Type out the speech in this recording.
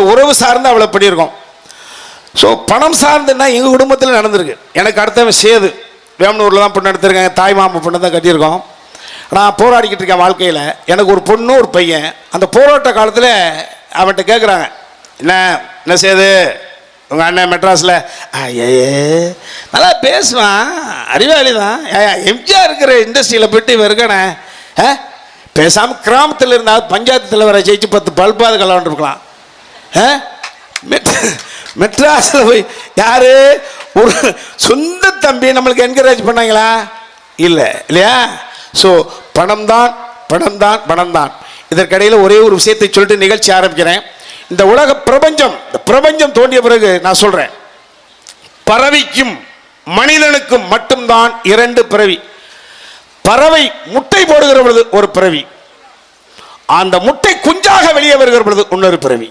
So உறவு சார்ந்து அவளை பண்ணியிருக்கோம். ஸோ பணம் சார்ந்துன்னா எங்கள் குடும்பத்தில் நடந்திருக்கு. எனக்கு அடுத்தவன் சேது. வேமனூரில் தான் பொண்ணு எடுத்திருக்கேன் தாய் மாமா பொண்ணு தான் கட்டியிருக்கோம். நான் போராடிக்கிட்டு இருக்கேன் வாழ்க்கையில். எனக்கு ஒரு பொண்ணு ஒரு பையன். அந்த போராட்ட காலத்தில் அவன்கிட்ட கேட்குறாங்க என்ன? என்ன சேது? உங்கள் அண்ணன் மெட்ராஸில்? ஐயே நல்லா பேசுவான். அறிவாளி தான் எம்ஜிஆர் இருக்கிற இண்டஸ்ட்ரியில் போயிட்டு இவன் இருக்கானே. ஆ? பேசாமல் கிராமத்தில் இருந்தால் பஞ்சாயத்து தலைவரை ஜெயிச்சு பத்து பல்பாது கலந்துருக்கலாம் ஆ மெட்ராஸில் போய் யார்? ஒரு சொந்த தம்பி நம்மளுக்கு என்கரேஜ் பண்ணாங்களா? இல்லை இல்லையா? ஸோ பணம் தான் பணம் தான் பணம் தான். இதற்கிடையில் ஒரே ஒரு விஷயத்தை சொல்லிட்டு நிகழ்ச்சி ஆரம்பிக்கிறேன். இந்த உலக பிரபஞ்சம் இந்த பிரபஞ்சம் தோண்டிய பிறகு நான் சொல்கிறேன் பறவைக்கும் மனிதனுக்கும் மட்டும்தான் இரண்டு பிறவி. பறவை முட்டை போடுகிற பொழுது ஒரு பிறவி. அந்த முட்டை குஞ்சாக வெளியே வருகிற பொழுது இன்னொரு பிறவி.